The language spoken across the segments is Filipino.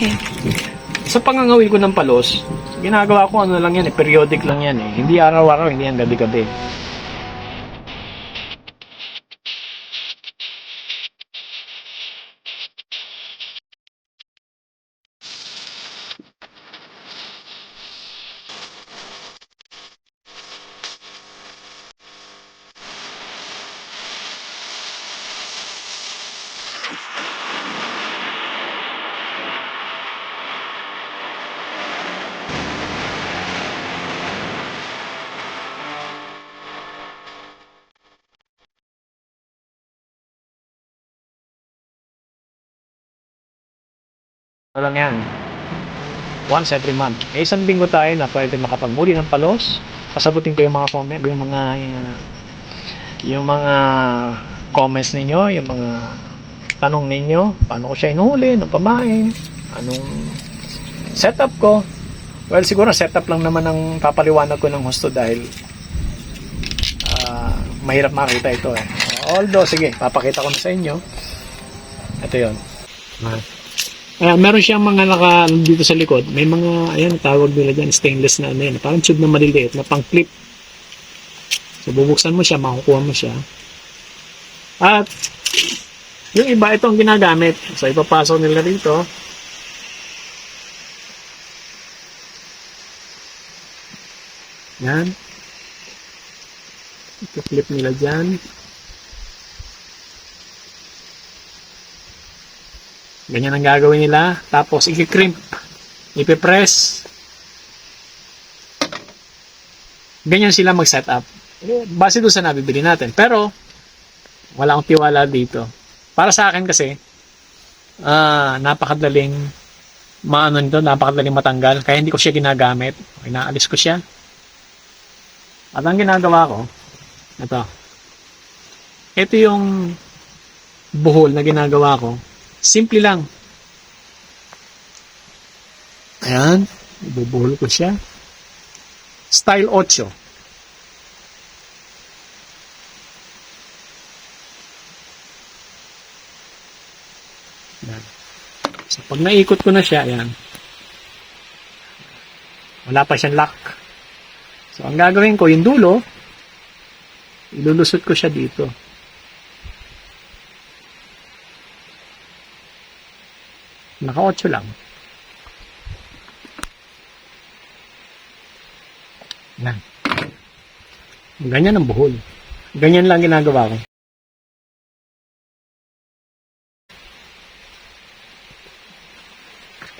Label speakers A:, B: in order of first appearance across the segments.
A: Okay.
B: Sa pangangawil ko ng palos, ginagawa ko ano lang yan eh, periodic lang yan eh. Hindi araw-araw, hindi yan gabi-gabi. Ano lang yan. Once every month. Eh, isang linggo tayo na pwede makapagmuli ng palos. Pasabutin ko yung mga comment, yung mga uh, yung mga comments ninyo, yung mga tanong ninyo, paano ko siya inuhuli, anong pamain, anong setup ko. Well, siguro setup lang naman ang papaliwanag ko ng husto dahil ah, mahirap makita ito eh. Although, sige, papakita ko na sa inyo. Ito yun. Ah, meron siyang mga naka dito sa likod. May mga, ayan, tawag nila dyan, stainless na ano yan. Parang tube na maliliit na pang clip. So, bubuksan mo siya, makukuha mo siya. At, yung iba, ito ang ginagamit. So, ipapasok nila dito. Yan. Ito-clip nila dyan. Ganyan ang gagawin nila. Tapos, i-crimp. Ipipress. Ganyan sila mag-setup. Eh, Base doon sa nabibili natin. Pero, wala akong tiwala dito. Para sa akin kasi, ah, napakadaling maano nito, napakadaling matanggal. Kaya hindi ko siya ginagamit. Inaalis ko siya. At ang ginagawa ko, ito. Ito yung buhol na ginagawa ko. Simple lang. Ayan. Ibubuhol ko siya. Style 8. Ayan. So, pag naikot ko na siya, ayan. Wala pa siyang lock. So, ang gagawin ko, yung dulo, ilulusot ko siya dito. Naka 8 lang. Yan. Ganyan ang buhol. Ganyan lang ginagawa ko.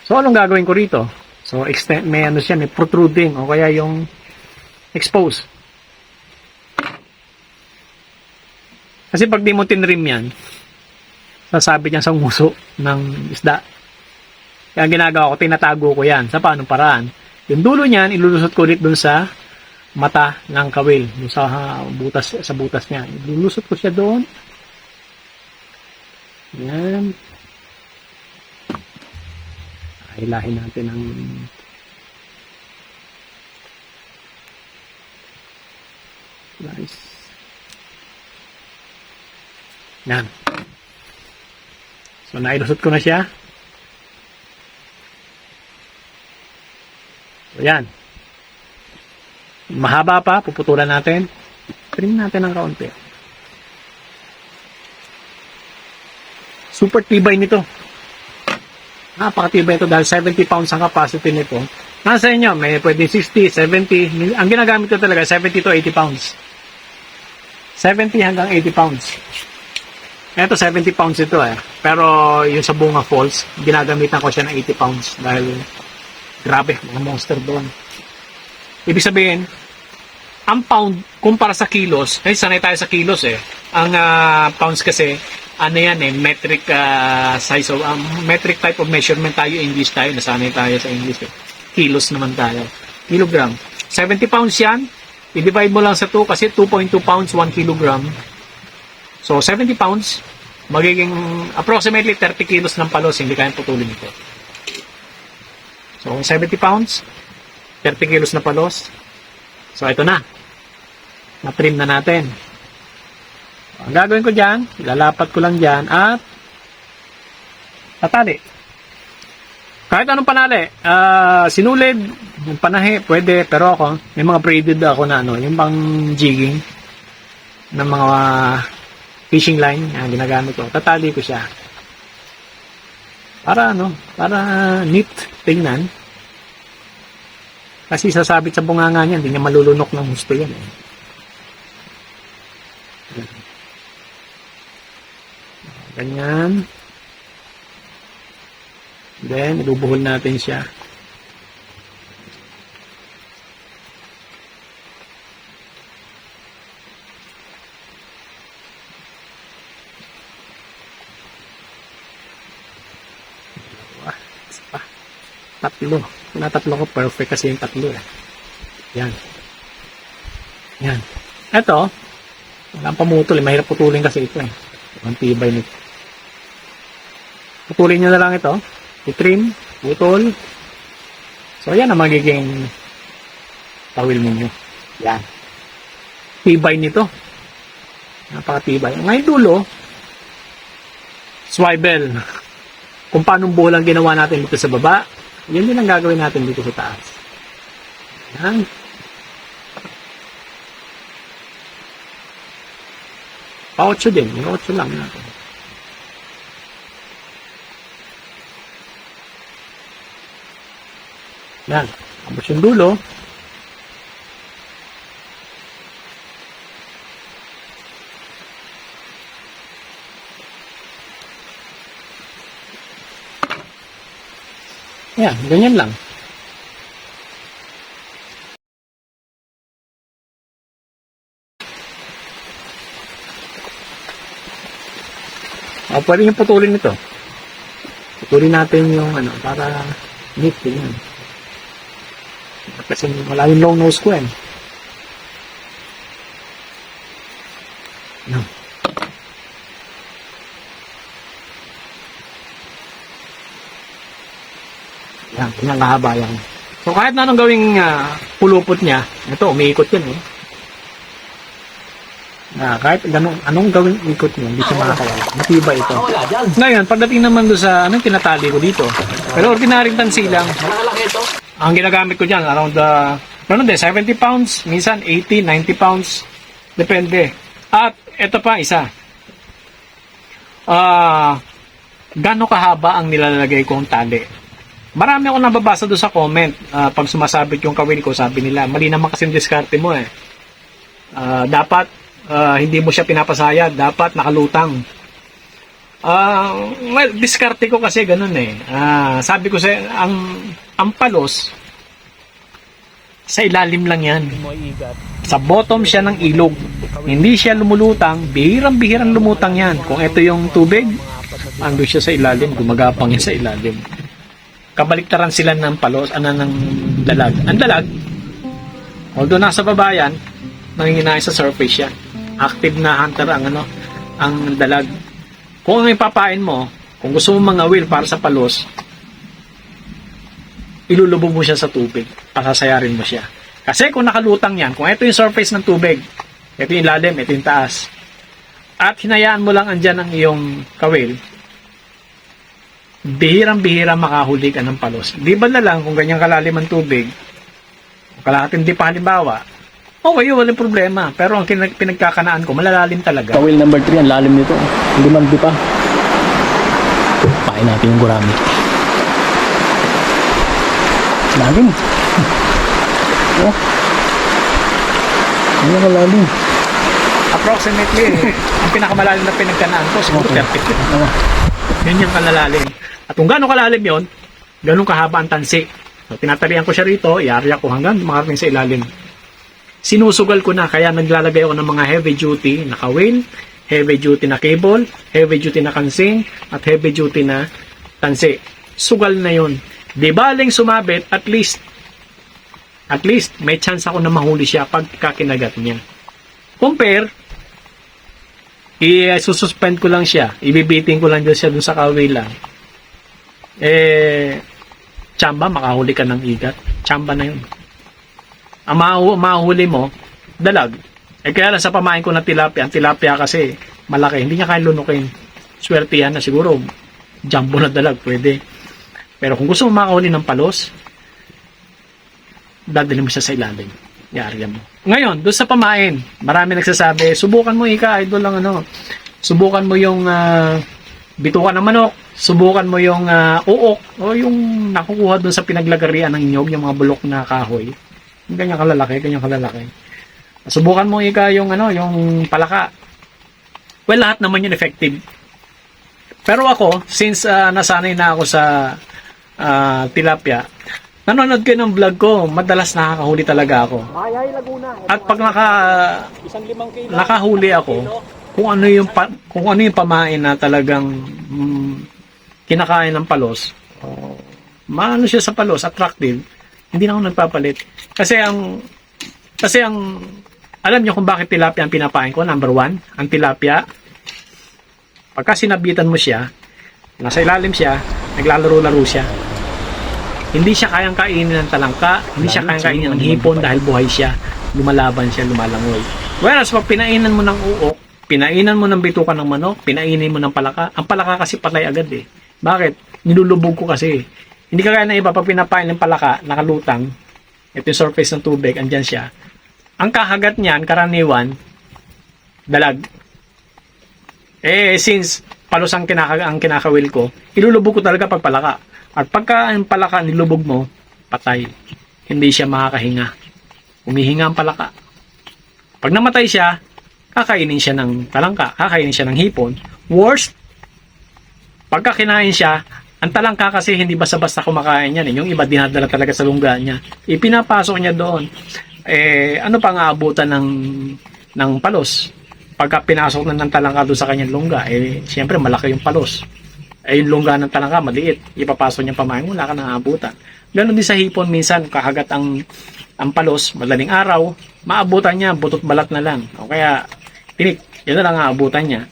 B: So, anong gagawin ko rito? So, extend, may ano siya, may protruding o kaya yung expose. Kasi pag di mo tinrim yan, sasabi niya sa nguso ng isda. Kaya ang ginagawa ko, tinatago ko yan. Sa paanong paraan? Yung dulo niyan, ilulusot ko ulit dun sa mata ng kawil. Dun sa ah, butas, sa butas niya. Ilulusot ko siya doon. Yan. Hilahin natin ang Nice. Yan. So, nailusot ko na siya. So, yan. Mahaba pa, puputulan natin. Trim natin ng kaunti. Super tibay nito. Napakatibay ito dahil 70 pounds ang capacity nito. Nasa inyo, may pwede 60, 70. Ang ginagamit ko talaga, 70 to 80 pounds. 70 hanggang 80 pounds. Ito, 70 pounds ito eh. Pero yung sa Bunga Falls, ginagamitan ko siya ng 80 pounds dahil grabe, mga monster doon. Ibig sabihin, ang pound kumpara sa kilos, eh sanay tayo sa kilos eh. Ang ah, pounds kasi, ano yan eh, metric ah, size of, um, metric type of measurement tayo, English tayo, nasanay tayo sa English eh. Kilos naman tayo. Kilogram. 70 pounds yan, i-divide mo lang sa 2 kasi 2.2 pounds 1 kilogram. So, 70 pounds, magiging approximately 30 kilos ng palos, hindi kayang putulin ito. So, kung 70 pounds, 30 kilos na palos. So, ito na. Na-trim na natin. Ang gagawin ko dyan, lalapat ko lang dyan at tatali. Kahit anong panali, ah sinulid, yung panahe, pwede, pero ako, may mga braided ako na ano, yung pang jigging ng mga fishing line, yan, ginagamit ko. Tatali ko siya. Para ano, para neat tingnan. Kasi sasabit sa bunganga niya, hindi niya malulunok ng gusto yan. Eh. Ganyan. Then, ibubuhol natin siya. Tatlo. Kung natatlo ko, perfect kasi yung tatlo eh. Yan. Yan. Ito, walang pamutol eh. Mahirap putulin kasi ito eh. Ang tibay nito. Putulin nyo na lang ito. I-trim, putol. So, yan ang magiging tawil ninyo. Yan. Tibay nito. Napakatibay. Ngayon dulo, swivel. Kung paano buhol ang ginawa natin dito sa baba, yun din ang gagawin natin dito sa taas. Yan. Pa-8 din. Yung 8 lang natin. Yan. Tapos yung dulo. Yan, ganyan lang. O, pwede yung putulin ito. Putulin natin yung ano, para neat din yan. Kasi wala yung long nose ko eh. No. Yan, yan kahaba yan. So kahit na anong gawing ah, pulupot niya, ito, umiikot yan eh. Ah, kahit ganun, anong gawing ikot niya, hindi siya makakawala. Matibay ito. Ngayon, pagdating naman doon sa anong tinatali ko dito. Pero ordinaryong tansilang,
A: Malakalaki ito.
B: ang ginagamit ko dyan, around the, ano din, 70 pounds, minsan 80, 90 pounds, depende. At, ito pa, isa. Ah, gano'ng kahaba ang nilalagay kong tali? Marami akong nababasa doon sa comment. ah, pag sumasabit yung kawil ko, sabi nila, mali naman kasi yung diskarte mo eh. Ah, dapat, ah, hindi mo siya pinapasayad. Dapat nakalutang. Ah, well, diskarte ko kasi ganun eh. Ah, sabi ko sa ang ang palos sa ilalim lang 'yan. Sa bottom siya ng ilog. Hindi siya lumulutang, bihirang-bihirang lumutang 'yan. Kung ito yung tubig, ando siya sa ilalim, gumagapang yan sa ilalim. Kabaliktaran sila ng palos, ano ng dalag. Ang dalag, although nasa baba yan, nanginginay sa surface siya. Active na hunter ang ano, ang dalag. Kung ang ipapain mo, kung gusto mo mangawil para sa palos, ilulubog mo siya sa tubig. Pasasayarin mo siya. Kasi kung nakalutang yan, kung ito yung surface ng tubig, ito yung ilalim, ito yung taas, at hinayaan mo lang andyan ang iyong kawil, bihirang-bihira makahuli ka ng palos. Di ba na lang kung ganyan kalalim ang tubig, kung kalahating di pa halimbawa, okay, walang problema. Pero ang kinag- pinagkakanaan ko, malalalim talaga.
A: Kawil number 3, ang lalim nito. Hindi man di pa. Pain natin yung gurami. Lalim. Oh. Ano ang lalim?
B: Approximately, ang pinakamalalim na pinagkanaan ko, siguro 30 feet. Yun yung kalalalim. At kung gano'ng kalalim yon, gano'ng kahaba ang tansi. So, tinatalian ko siya rito, iarya ko hanggang makarating sa ilalim. Sinusugal ko na, kaya naglalagay ako ng mga heavy duty na kawil, heavy duty na cable, heavy duty na kansing, at heavy duty na tansi. Sugal na yon. Di baling sumabit, at least, at least, may chance ako na mahuli siya pagka kinagat niya. Compare, i-suspend ko lang siya. Ibibiting ko lang dyan siya dun sa kawila. Eh, tsamba, makahuli ka ng igat. Tsamba na yun. Ang mahu- mahuli mo, dalag. Eh kaya lang sa pamain ko ng tilapia, ang tilapia kasi malaki, hindi niya kaya lunukin. Swerte yan na siguro, jumbo na dalag, pwede. Pero kung gusto mo makahuli ng palos, dadalhin mo siya sa ilalim. Yari mo. Ngayon, doon sa pamain, marami nagsasabi, subukan mo ika, idol lang ano, subukan mo yung ah, bitukan ng manok, subukan mo yung ah, uok, o yung nakukuha doon sa pinaglagarian ng nyog, yung mga bulok na kahoy. Ganyan kalalaki, ganyan kalalaki. Subukan mo ika yung ano, yung palaka. Well, lahat naman yun effective. Pero ako, since ah, nasanay na ako sa ah, tilapia, nanonood kayo ng vlog ko, madalas nakakahuli talaga ako.
A: Mayay Laguna.
B: At pag naka,
A: isang limang kilo.
B: nakahuli ako, kung ano yung pa, kung ano yung pamain na talagang mm, kinakain ng palos, maano siya sa palos, attractive, hindi na ako nagpapalit. Kasi ang kasi ang alam niyo kung bakit tilapia ang pinapain ko? Number one, ang tilapia, pagka sinabitan mo siya, nasa ilalim siya, naglalaro-laro siya. Hindi siya kayang kainin ng talangka, hindi siya kayang kainin ng hipon dahil buhay siya. Lumalaban siya, lumalangoy. Whereas pag pinainan mo ng uok, pinainan mo ng bitukan ng manok, pinainin mo ng palaka, ang palaka kasi patay agad eh. Bakit? Nilulubog ko kasi. Hindi kagaya na iba, pag pinapain ng palaka, nakalutang, ito yung surface ng tubig, andyan siya. Ang kahagat niyan, karaniwan, dalag. Eh, since palos ang, kinaka, ang kinakawil ko, ilulubog ko talaga pag palaka. At pagka ang palaka nilubog mo, patay. Hindi siya makakahinga. Umihinga ang palaka. Pag namatay siya, kakainin siya ng talangka, kakainin siya ng hipon. Worst, pagka kinain siya, ang talangka kasi hindi basta-basta kumakain yan. Eh. Yung iba dinadala talaga sa lungga niya. Ipinapasok niya doon. Eh, ano pa nga abutan ng, ng palos? Pagka pinasok na ng talangka doon sa kanyang lungga, eh, siyempre malaki yung palos. Eh, yung lungga ng talangka, maliit. Ipapasok niya pamain, wala ka nang abutan. Ganon din sa hipon, minsan, kahagat ang, ang palos, madaling araw, maabutan niya, butot balat na lang. O kaya, tinik, yun na lang ang abutan niya.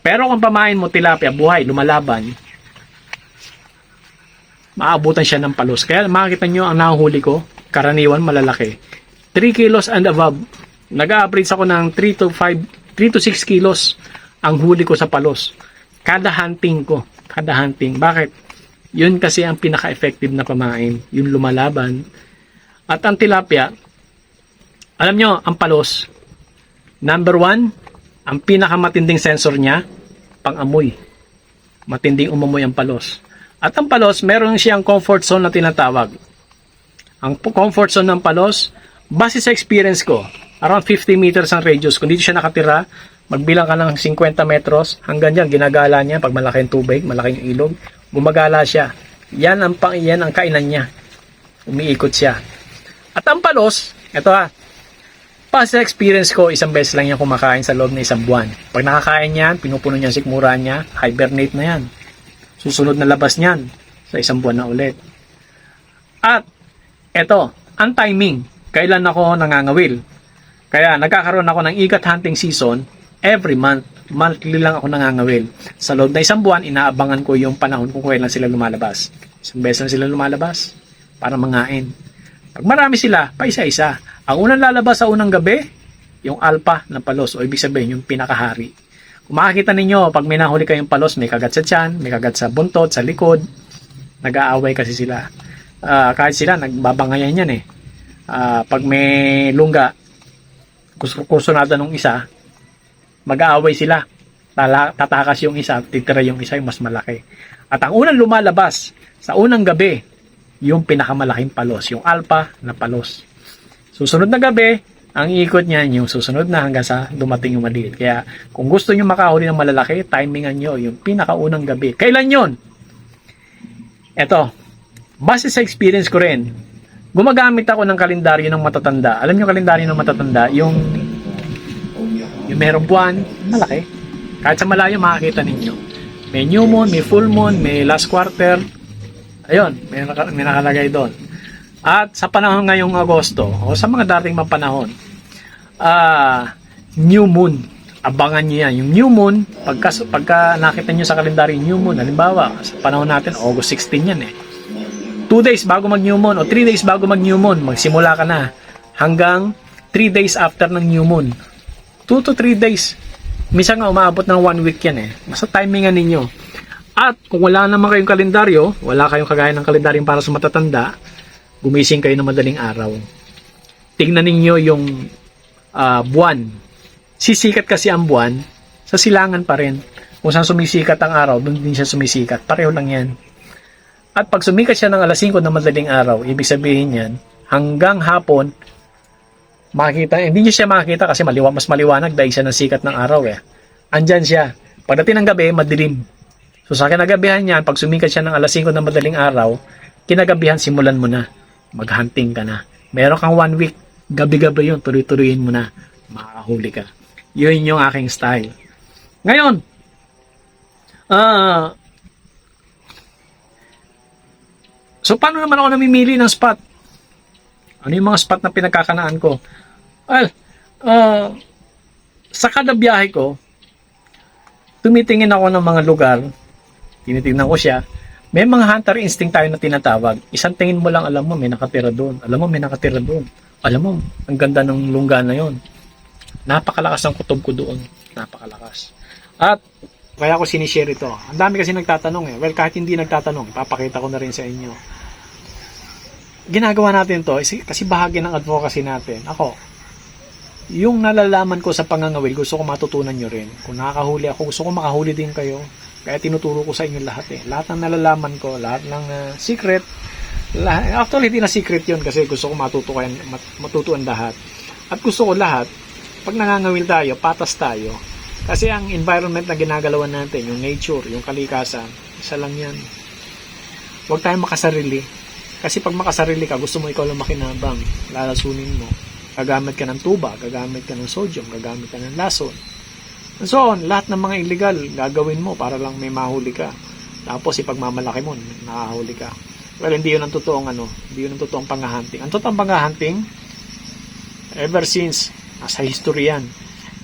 B: Pero kung pamain mo tilapia, buhay, lumalaban, maabutan siya ng palos. Kaya makikita nyo ang nahuhuli ko, karaniwan malalaki. 3 kilos and above. Nag-average ako ng 3 to 5, 3 to 6 kilos ang huli ko sa palos. Kada hunting ko. Kada hunting. Bakit? Yun kasi ang pinaka-effective na pamain. Yung lumalaban. At ang tilapia, alam nyo, ang palos, number one, ang pinakamatinding sensor niya, pang-amoy. Matinding umamoy ang palos. At ang palos, meron siyang comfort zone na tinatawag. Ang comfort zone ng palos, base sa experience ko, around 50 meters ang radius. Kung dito siya nakatira, magbilang ka ng 50 metros, hanggang dyan, ginagala niya pag malaki yung tubig, malaki yung ilog, gumagala siya. Yan ang, pang, yan ang kainan niya. Umiikot siya. At ang palos, ito ha, sa experience ko, isang beses lang yan kumakain sa loob ng isang buwan. Pag nakakain yan, pinupuno niya ang sikmura niya, hibernate na yan. Susunod na labas niyan sa isang buwan na ulit. At eto, ang timing. Kailan ako nangangawil? Kaya nagkakaroon ako ng ikat hunting season every month. Monthly lang ako nangangawil. Sa loob na isang buwan, inaabangan ko yung panahon kung kailan sila lumalabas. Isang beses lang sila lumalabas para mangain. Pag marami sila, pa isa-isa. Ang unang lalabas sa unang gabi, yung alpha ng palos o ibig sabihin yung pinakahari. Kung makikita ninyo, pag may nahuli kayong palos, may kagat sa tiyan, may kagat sa buntot, sa likod, nag-aaway kasi sila. Ah, kahit sila, nagbabangayan yan eh. Ah, pag may lungga, kus- kursunada nung isa, mag-aaway sila. Tala, tatakas yung isa, titira yung isa yung mas malaki. At ang unang lumalabas sa unang gabi, yung pinakamalaking palos, yung alpha na palos. Susunod na gabi, ang ikot niyan yung susunod na hanggang sa dumating yung maliit. Kaya kung gusto nyo makahuli ng malalaki, timingan nyo yung pinakaunang gabi. Kailan yon? Eto, base sa experience ko rin, gumagamit ako ng kalendaryo ng matatanda. Alam nyo kalendaryo ng matatanda? Yung, yung merong buwan, malaki. Kahit sa malayo, makakita ninyo. May new moon, may full moon, may last quarter. Ayun, may, naka, may nakalagay doon. At sa panahon ngayong Agosto, o sa mga dating mga panahon, ah, new moon. Abangan nyo yan. Yung new moon, pagka, pagka nakita nyo sa kalendaryo new moon, halimbawa, sa panahon natin, August 16 yan eh. 2 days bago mag new moon o 3 days bago mag new moon, magsimula ka na hanggang 3 days after ng new moon. 2 to 3 days. Minsan nga umabot ng 1 week yan eh. Basta timingan ninyo. At kung wala naman kayong kalendaryo, wala kayong kagaya ng kalendaryo para sa matatanda, gumising kayo ng madaling araw. Tingnan ninyo yung ah, buwan. Sisikat kasi ang buwan, sa silangan pa rin. Kung saan sumisikat ang araw, doon din siya sumisikat. Pareho lang yan. At pag sumikat siya ng alas 5 ng madaling araw, ibig sabihin yan, hanggang hapon, makikita, hindi niyo siya makikita kasi maliwa, mas maliwanag dahil siya ng sikat ng araw eh. Andyan siya. Pagdating ng gabi, madilim. So sa kinagabihan niyan, pag sumikat siya ng alas 5 ng madaling araw, kinagabihan simulan mo na. Maghunting ka na. Meron kang one week, gabi-gabi yun, tuloy-tuloyin mo na. Makakahuli ka. Yun yung aking style. Ngayon, ah, so paano naman ako namimili ng spot? Ano yung mga spot na pinagkakanaan ko? Well, ah, sa kada biyahe ko, tumitingin ako ng mga lugar, tinitingnan ko siya, may mga hunter instinct tayo na tinatawag. Isang tingin mo lang, alam mo, may nakatira doon. Alam mo, may nakatira doon. Alam mo, ang ganda ng lungga na yon. Napakalakas ng kutob ko doon. Napakalakas. At, kaya ko sinishare ito. Ang dami kasi nagtatanong eh. Well, kahit hindi nagtatanong, papakita ko na rin sa inyo. Ginagawa natin to kasi, bahagi ng advocacy natin. Ako, yung nalalaman ko sa pangangawil, gusto ko matutunan nyo rin. Kung nakakahuli ako, gusto ko makahuli din kayo. Kaya tinuturo ko sa inyo lahat eh. Lahat ng nalalaman ko, lahat ng uh, secret. Lahat, actually, hindi na secret yun kasi gusto ko matutukan, mat, matutuan lahat. At gusto ko lahat, pag nangangawil tayo, patas tayo. Kasi ang environment na ginagalawan natin, yung nature, yung kalikasan, isa lang yan. Huwag tayong makasarili. Kasi pag makasarili ka, gusto mo ikaw lang makinabang. Lalasunin mo. Gagamit ka ng tuba, gagamit ka ng sodium, gagamit ka ng lason. And so on, lahat ng mga illegal gagawin mo para lang may mahuli ka. Tapos ipagmamalaki mo, nakahuli ka. Well, hindi yun ang totoong ano, hindi yun ang totoong panghahunting. Ang totoong panghahunting, ever since, nasa history yan.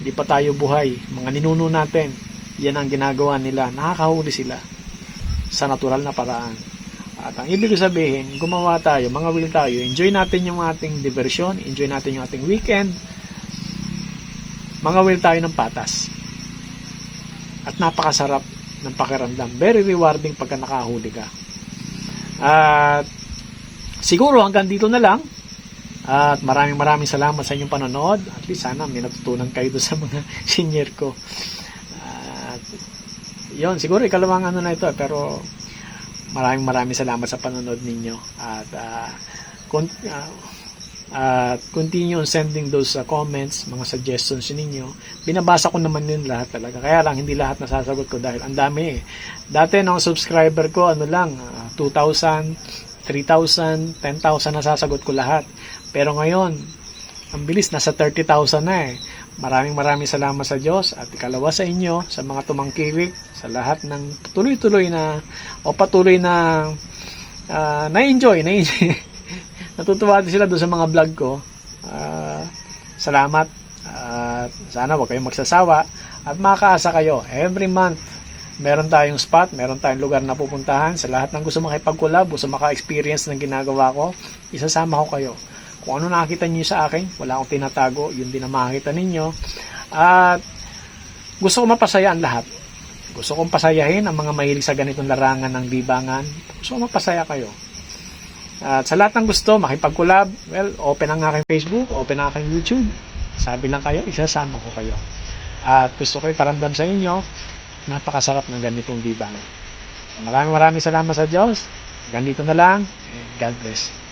B: Hindi pa tayo buhay. Mga ninuno natin, yan ang ginagawa nila. Nakakahuli sila sa natural na paraan. At ang ibig sabihin, gumawa tayo, mga will tayo, enjoy natin yung ating diversion, enjoy natin yung ating weekend, mga will tayo ng patas. At napakasarap ng pakiramdam. Very rewarding pagka nakahuli ka. At siguro hanggang dito na lang. At maraming maraming salamat sa inyong panonood. At least sana may natutunan kayo doon sa mga senior ko. At yun, siguro ikalawang ano na ito. Pero maraming maraming salamat sa panonood ninyo. At uh, kun, uh, at continue on sending those uh, comments, mga suggestions ninyo. Binabasa ko naman yun lahat talaga. Kaya lang, hindi lahat nasasagot ko dahil ang dami eh. Dati nung subscriber ko, ano lang, uh, 2,000, 3,000, 10,000 nasasagot ko lahat. Pero ngayon, ang bilis, nasa 30,000 na eh. Maraming maraming salamat sa Diyos at ikalawa sa inyo, sa mga tumangkilik, sa lahat ng tuloy-tuloy na o patuloy na uh, na-enjoy, na-enjoy. Natutuwa din sila doon sa mga vlog ko. Uh, salamat. At sana wag kayong magsasawa at makakaasa kayo every month meron tayong spot, meron tayong lugar na pupuntahan sa lahat ng gusto makipag-collab, gusto maka-experience ng ginagawa ko, isasama ko kayo. Kung ano nakita niyo sa akin, wala akong tinatago, yun din ang makikita ninyo. At gusto ko mapasaya ang lahat. Gusto kong pasayahin ang mga mahilig sa ganitong larangan ng libangan. Gusto ko mapasaya kayo. At sa lahat ng gusto, makipag-collab, well, open ang aking Facebook, open ang aking YouTube. Sabi lang kayo, isasama ko kayo. At gusto ko iparamdam sa inyo, napakasarap ng ganitong libangan. Maraming maraming salamat sa Diyos. Ganito na lang. God bless.